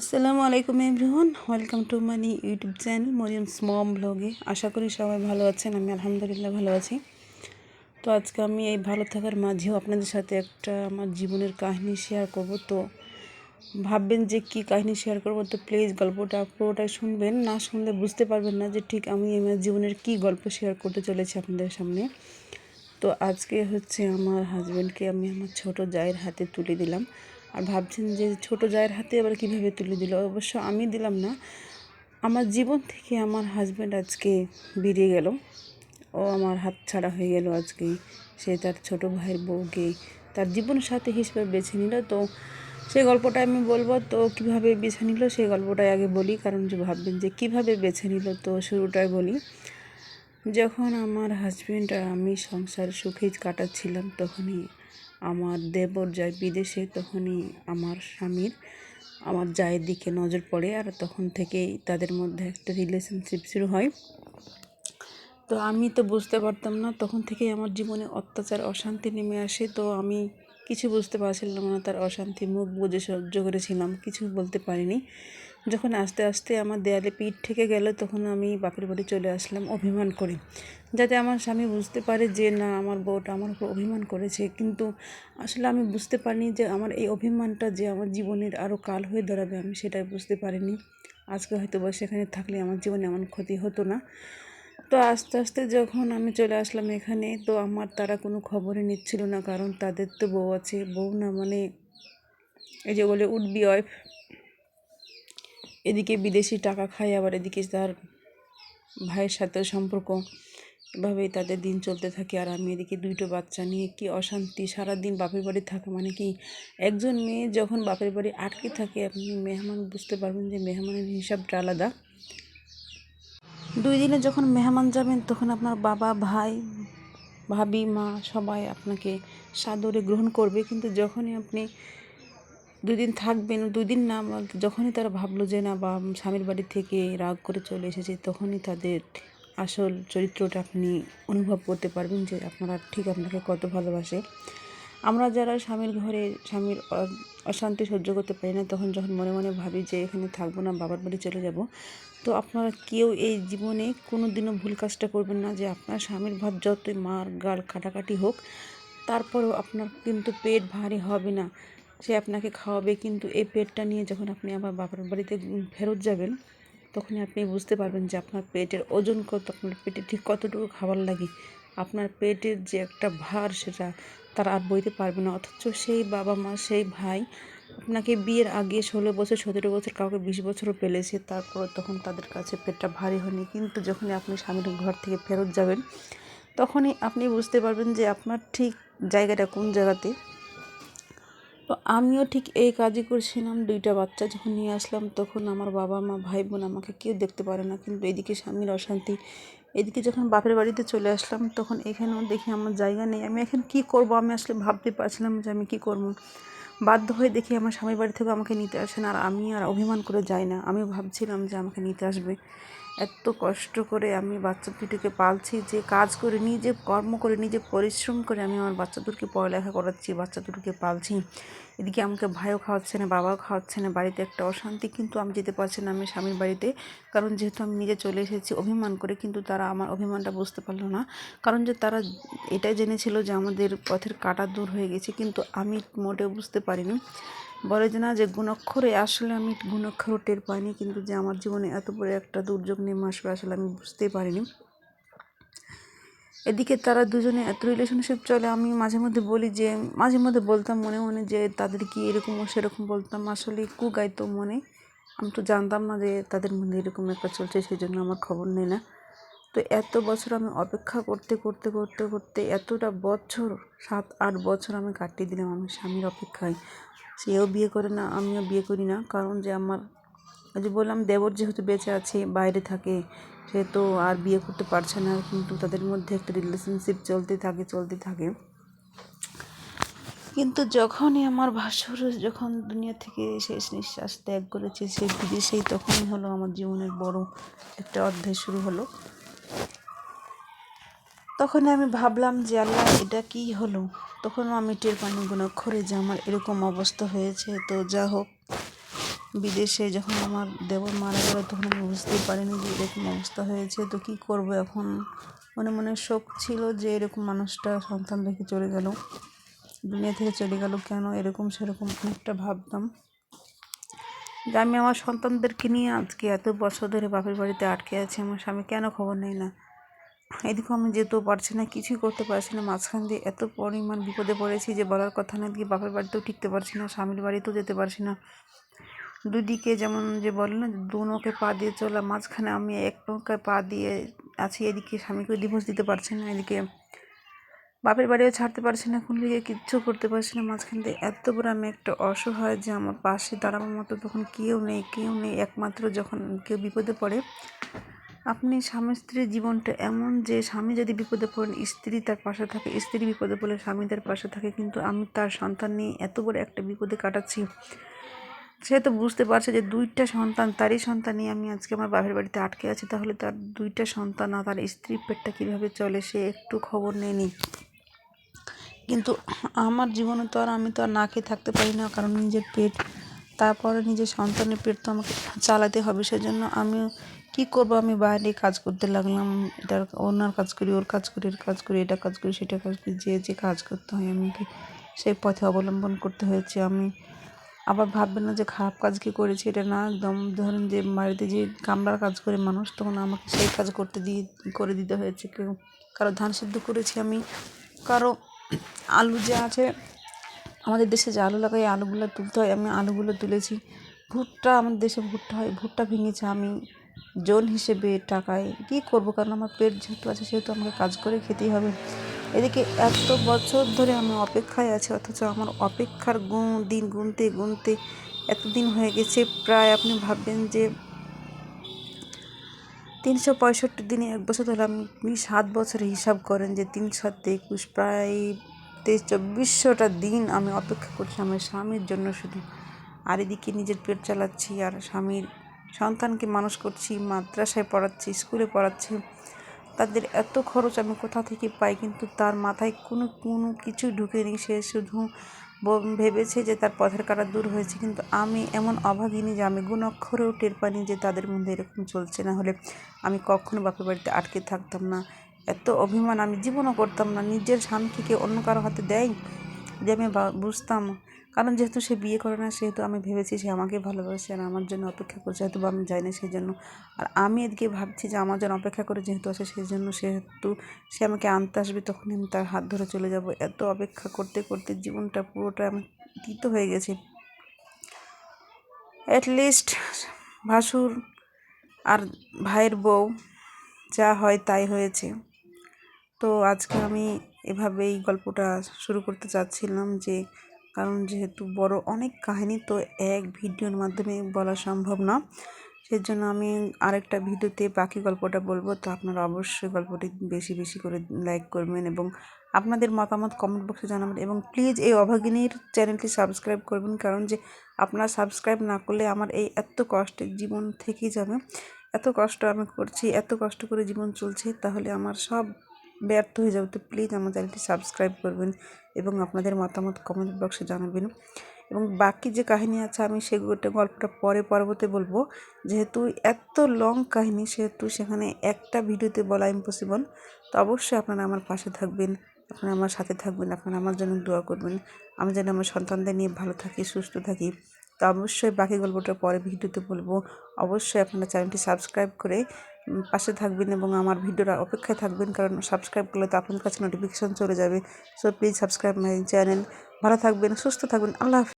আসসালামু আলাইকুম everyone, welcome to Moni YouTube channel Maryam স্মম ব্লগে। আশা করি সবাই ভালো আছেন, আমি আলহামদুলিল্লাহ ভালো আছি। তো আজকে আমি এই ভালো থাকার মাঝেও আপনাদের সাথে একটা আমার জীবনের কাহিনী শেয়ার করব। তো ভাববেন যে কি কাহিনী শেয়ার করব, তো প্লিজ গল্পটা পুরোটাই শুনবেন। না শুনলে বুঝতে পারবেন না যে ঠিক আমি আমার জীবনের কি গল্প শেয়ার করতে চলেছি আপনাদের সামনে। তো আজকে হচ্ছে আমার হাজব্যান্ডকে আমি আমার ছোট জায়ের হাতে তুলে দিলাম। আর ভাবছেন যে ছোট জায়ের হাতে আবার কীভাবে তুলে দিল? অবশ্য আমি দিলাম না। আমার জীবন থেকে আমার হাজব্যান্ড আজকে বেরিয়ে গেল। ও আমার হাত ছাড়া হয়ে গেল আজকে সে তার ছোট ভাইয়ের বউকে তার জীবন সাথে হিসেবে বেছে নিল। তো সেই গল্পটা আমি বলব, তো কীভাবে বেছে নিল সেই গল্পটাই আগে বলি। কারণ যে ভাববেন যে কীভাবে বেছে নিল, তো শুরুটাই বলি। যখন আমার হাজব্যান্ড আর আমি সংসার সুখে কাটাচ্ছিলাম, তখনই আমার দেবর যায় বিদেশে, তখনই আমার স্বামীর, আমার জায়ের দিকে নজর পড়ে আর তখন থেকেই তাদের মধ্যে একটা রিলেশনশিপ শুরু হয়। তো আমি তো বুঝতে পারতাম না, তখন থেকেই আমার জীবনে অত্যাচার, অশান্তি নেমে আসে। তো আমি কিছু বুঝতে পারছিলাম না, তার অশান্তি মুখ বুঝে সহ্য করেছিলাম, কিছু বলতে পারিনি। যখন আস্তে আস্তে আমার দেয়ালে পিঠ থেকে গেল, তখন আমি বাপের বাড়ি চলে আসলাম অভিমান করে। যাতে আমার স্বামী বুঝতে পারে যে, না, আমার বউটা আমার উপর অভিমান করেছে। কিন্তু আসলে আমি বুঝতে পারিনি যে, আমার এই অভিমানটা যে আমার জীবনের আরও কাল হয়ে দাঁড়াবে, আমি সেটাই বুঝতে পারিনি। আজকে হয়তো বা সেখানে থাকলে আমার জীবনে এমন ক্ষতি হতো না। তো আস্তে আস্তে যখন আমি চলে আসলাম এখানে, তো আমার তারা কোনো খবরই নিচ্ছিল না, কারণ তাদের তো বউ আছে। বউ না মানে এই যে বলে উড বি ওয়াইফ। এদিকে বিদেশি টাকা খায়, আবার এদিকে তার ভাইয়ের সাথেও সম্পর্ক। এভাবেই তাদের দিন চলতে থাকে। আর আমি এদিকে দুইটো বাচ্চা নিয়ে কি অশান্তি, সারাদিন বাপের বাড়ি থাকা মানে কি? একজন মেয়ে যখন বাপের বাড়ি আটকে থাকে, আপনি মেহমান বুঝতে পারবেন যে মেহমানের হিসাবটা আলাদা। দুই দিনে যখন মেহমান যাবেন, তখন আপনার বাবা, ভাই, ভাবি, মা সবাই আপনাকে সাদরে গ্রহণ করবে। কিন্তু যখনই আপনি দুই দিন থাকবেন দুই দিন না যখনই তারা ভাবলো যে না বা স্বামীর বাড়ি থেকে রাগ করে চলে এসেছে, তখনই তাদের আসল চরিত্রটা আপনি অনুভব করতে পারবেন যে আপনারা ঠিক আপনাকে কত ভালোবাসে। আমরা যারা স্বামীর ঘরে স্বামীর অশান্তি সহ্য করতে পারি না, তখন যখন মনে মনে ভাবি যে এখানে থাকব না, বাবার বাড়ি চলে যাব, তো আপনারা কেউ এই জীবনে কোনো দিনও ভুল কাজটা করবেন না যে আপনার স্বামীর ভাব যতই মার, গাল, কাটাকাটি হোক, তারপরেও আপনার কিন্তু পেট ভারী হবে না। সে আপনাকে খাওয়াবে, কিন্তু এই পেটটা নিয়ে যখন আপনি আবার বাবার বাড়িতে ফেরত যাবেন, তখনই আপনি বুঝতে পারবেন যে আপনার পেটের ওজন কত, আপনার পেটে ঠিক কতটুকু খাবার লাগে। আপনার পেটের যে একটা ভার সেটা তারা আর বইতে পারবে না, অথচ সেই বাবা মা, সেই ভাই আপনাকে বিয়ের আগে ষোলো বছর, সতেরো বছর, কাউকে বিশ বছরও পেলেছে, তারপর তখন তাদের কাছে পেটটা ভারী হয়নি। কিন্তু যখনই আপনি স্বামীর ঘর থেকে ফেরত যাবেন, তখনই আপনি বুঝতে পারবেন যে আপনার ঠিক জায়গাটা কোন জায়গাতে তো আমিও ঠিক এই কাজই করছিলাম। দুইটা বাচ্চা যখন নিয়ে আসলাম, তখন আমার বাবা, মা, ভাই বোন আমাকে কেউ দেখতে পারে না। কিন্তু এদিকে স্বামীর অশান্তি, এদিকে যখন বাপের বাড়িতে চলে আসলাম, তখন এখানেও দেখি আমার জায়গা নেই। আমি এখন কি করব? আমি আসলে ভাবতে পারছিলাম যে আমি কি করব? বাধ্য হয়ে দেখি আমার স্বামীর বাড়ি থেকে আমাকে নিতে আসেন আর আমি আর অভিমান করে যাই না। আমি ভাবছিলাম যে আমাকে নিতে আসবে। এত কষ্ট করে আমি বাচ্চা দুটিকে পালছি, যে কাজ করে, নিজে কর্ম করে, নিজে পরিশ্রম করে আমি আমার বাচ্চা দুটোকে পড়ালেখা করাচ্ছি বাচ্চা দুটোকে পালছি। এদিকে আমাকে ভাইও খাওয়াচ্ছে না, বাবাও খাওয়াচ্ছে না, বাড়িতে একটা অশান্তি কিন্তু আমি যেতে পারছি না আমি স্বামীর বাড়িতে। কারণ যেহেতু আমি নিজে চলে এসেছি অভিমান করে কিন্তু তারা আমার অভিমানটা বুঝতে পারল না। কারণ যে তারা এটাই জেনেছিল যে আমাদের পথের কাটা দূর হয়ে গেছে কিন্তু আমি মোটেও বুঝতে পারিনি। বলে যে, না, যে গুণাক্ষরে আসলে আমি গুণাক্ষরও টের পাইনি, কিন্তু যে আমার জীবনে এত বড় একটা দুর্যোগ নেমে আসবে আসলে আমি বুঝতেই পারিনি। এদিকে তারা দুজনে এত রিলেশনশিপ চলে, আমি মাঝে মধ্যে বলি যে, মাঝে মধ্যে বলতাম মনে মনে যে, তাদের কি এরকম ও সেরকম বলতাম? আসলে কু গাইতো মনে। আমি তো জানতাম না যে, তাদের মধ্যে এরকম একটা চলছে সেই জন্য আমার খবর নেই না। তো এত বছর আমি অপেক্ষা করতে করতে করতে করতে এতটা বছর, সাত, আট বছর আমি কাটিয়ে দিলাম, আমি স্বামীর অপেক্ষায়। সেও বিয়ে করে না, আমিও বিয়ে করি না। কারণ যে আমার যে বললাম, দেবর যেহেতু বেঁচে আছে, বাইরে থাকে, সে তো আর বিয়ে করতে পারছে না। কিন্তু তাদের মধ্যে একটা রিলেশনশিপ চলতে থাকে চলতে থাকে। কিন্তু যখনই আমার ভাসুর যখন দুনিয়া থেকে শেষ নিঃশ্বাস ত্যাগ করেছে, সে বিদেশেই তখনই হলো আমার জীবনের বড় একটা অধ্যায় শুরু হলো। তখন আমি ভাবলাম যে, আল্লাহ, এটা কি হলো? তখন আমি টের পানি গুণাক্ষরে যে আমার এরকম অবস্থা হয়েছে। তো যা হোক, বিদেশে যখন আমার দেবর মারা গেল, তখন আমি বুঝতেই পারিনি যে এরকম অবস্থা হয়েছে। তো কী করব এখন? মনে মনে শোক ছিল যে, এরকম মানুষটা সন্তান রেখে চলে গেল। দুনিয়া থেকে চলে গেল কেন? এরকম সেরকম অনেকটা ভাবতাম। যে আমি আমার সন্তানদেরকে নিয়ে আজকে এত বছর ধরে বাপের বাড়িতে আটকে আছি, আমার স্বামী কেন খবর নেই না? এদিকেও আমি যেতেও পারছি না, কিছুই করতে পারছি না। মাঝখান দিয়ে এত পরিমাণ বিপদে পড়েছি যে বলার কথা না, এদিকে বাপের বাড়িতেও টিকতে পারছি না, স্বামীর বাড়িতেও যেতে পারছি না। দুদিকে যেমন যে বলে না, দু নৌকে পা দিয়ে চলা, মাঝখানে আমি এক নৌকায় পা দিয়ে আছি, এদিকে স্বামীকে ডিভোর্স দিতে পারছি না, এদিকে বাপের বাড়িও ছাড়তে পারছি না, কোন দিকে কিচ্ছু করতে পারছি না। মাঝখান দিয়ে এত বড় আমি একটা অসহায় যে আমার পাশে দাঁড়াবার মতো তখন কেউ নেই কেউ নেই। একমাত্র যখন কেউ বিপদে পড়ে আপনি স্বামী স্ত্রীর জীবনটা এমন যে স্বামী যদি বিপদে পড়েন, স্ত্রী তার পাশে থাকে, স্ত্রী বিপদে পড়লে স্বামী তার পাশে থাকে। কিন্তু আমি তার সন্তান নিয়ে এত বড় একটা বিপদে কাটাচ্ছি, সে তো বুঝতে পারছে যে দুইটা সন্তান, তারই সন্তান নিয়ে আমি আজকে আমার বাপের বাড়িতে আটকে আছি। তাহলে তার দুইটা সন্তান আর তার স্ত্রীর পেটটা কীভাবে চলে, সে একটু খবর নেয়নি কিন্তু আমার জীবনে তো আর আমি তো আর না খেয়ে থাকতে পারি না, কারণ নিজের পেট তারপরে নিজের সন্তানের পেট তো আমাকে চালাতে হবে, সেজন্য আমিও কী করব? আমি বাইরে কাজ করতে লাগলাম, এটার ওনার কাজ করি, ওর কাজ করি, এর কাজ করি, এটা কাজ করি, সেটা কাজ করি, যে যে কাজ করতে হয় আমাকে সেই পথে অবলম্বন করতে হয়েছে। আমি আবার ভাববেন না যে খারাপ কাজ কি করেছি, এটা না, একদম ধরেন যে বাড়িতে যে কামড়ার কাজ করে মানুষ, তখন আমাকে সেই কাজ করতে দিয়ে করে দিতে হয়েছে। কেউ কারও ধান সিদ্ধ করেছি আমি, কারও আলু যে আছে আমাদের দেশে যে আলু লাগাই, আলুগুলো তুলতে হয়, আমি আলুগুলো তুলেছি। ভুট্টা আমাদের দেশে ভুট্টা হয়, ভুট্টা ভেঙেছে, আমি জন হিসেবে টাকায় কী করব? কারণ আমার পেট যেহেতু আছে, সেহেতু আমাকে কাজ করে খেতেই হবে। এদিকে এত বছর ধরে আমি অপেক্ষায় আছি, অথচ আমার অপেক্ষার গুণ, দিন গুনতে গুনতে এতদিন হয়ে গেছে, প্রায় আপনি ভাববেন যে তিনশো পঁয়ষট্টি দিনে এক বছর ধরে আপনি সাত বছরে হিসাব করেন যে তিন সাত একুশ প্রায় তেইশ, চব্বিশশোটা দিন আমি অপেক্ষা করছি আমার স্বামীর জন্য শুধু। আর এদিকে নিজের পেট চালাচ্ছি আর স্বামীর সন্তানকে মানুষ করছি, মাদ্রাসায় পড়াচ্ছি, স্কুলে পড়াচ্ছি। তাদের এত খরচ আমি কোথা থেকে পাই? কিন্তু তার মাথায় কোনো কোনো কিছু ঢুকেনি সে শুধু ভেবেছে যে তার পথের কাটা দূর হয়েছে। কিন্তু আমি এমন অভাগিনী যে আমি গুণ অক্ষরেও টের পাইনি যে তাদের মধ্যে এরকম চলছে। না হলে আমি কখনো বাপের বাড়িতে আটকে থাকতাম না। এত অভিমান আমি জীবনও করতাম না। নিজের স্বামীকে অন্য কারও হাতে দেয় যে আমি বুঝতাম। কারণ যেহেতু সে বিয়ে করে না, সেহেতু আমি ভেবেছি সে আমাকে ভালোবাসে আর আমার জন্য অপেক্ষা করছে হয়তো আমি যাই না সেই জন্য আর আমি এদিকে ভাবছি যে আমার জন্য অপেক্ষা করে যেহেতু আসে সেই জন্য সেহেতু সে আমাকে আনতে আসবে, তখনই আমি তার হাত ধরে চলে যাব। এত অপেক্ষা করতে করতে জীবনটা পুরোটা আমি তিত হয়ে গেছে। অ্যাটলিস্ট ভাসুর আর ভাইয়ের বউ যা হয় তাই হয়েছে। তো আজকে আমি এভাবে এই গল্পটা শুরু করতে চাচ্ছিলাম যে, কারণ যেহেতু বড় অনেক কাহিনী, তো এক ভিডিওর মাধ্যমে বলা সম্ভব না। সেজন্য আমি আরেকটা ভিডিওতে বাকি গল্পটা বলব। তো আপনারা অবশ্যই গল্পটি বেশি বেশি করে লাইক করবেন এবং আপনাদের মতামত কমেন্ট বক্সে জানাবেন। এবং প্লিজ এই অভাগিনীর চ্যানেলটি সাবস্ক্রাইব করবেন, কারণ যে আপনারা সাবস্ক্রাইব না করলে আমার এই এত কষ্টের জীবন থেকেই যাবে। এত কষ্ট আমি করছি, এত কষ্ট করে জীবন চলছে, তাহলে আমার সব ব্যর্থ হয়ে যাবে, তো প্লিজ আমার চ্যানেলটি সাবস্ক্রাইব করবেন এবং আপনাদের মতামত কমেন্ট বক্সে জানাবেন। এবং বাকি যে কাহিনী আছে, আমি সেগুলোটা গল্পটা পরে পরবর্তী বলব। যেহেতু এত লং কাহিনী, সেহেতু সেখানে একটা ভিডিওতে বলা ইম্পসিবল তো অবশ্যই আপনারা আমার পাশে থাকবেন, আপনারা আমার সাথে থাকবেন, আপনারা আমার জন্য দোয়া করবেন। আমি যেন আমার সন্তানদের নিয়ে ভালো থাকি, সুস্থ থাকি। তো অবশ্যই বাকি গল্পটা পরে ভিডিওতে বলব। অবশ্যই আপনারা চ্যানেলটি সাবস্ক্রাইব করে পাশে থাকবেন এবং আমার ভিডিওর অপেক্ষায় থাকবেন, কারণ সাবস্ক্রাইব করলে তো আপনাদের কাছে নোটিফিকেশান চলে যাবে। So please subscribe my channel ভালো থাকবেন, সুস্থ থাকবেন। আল্লাহ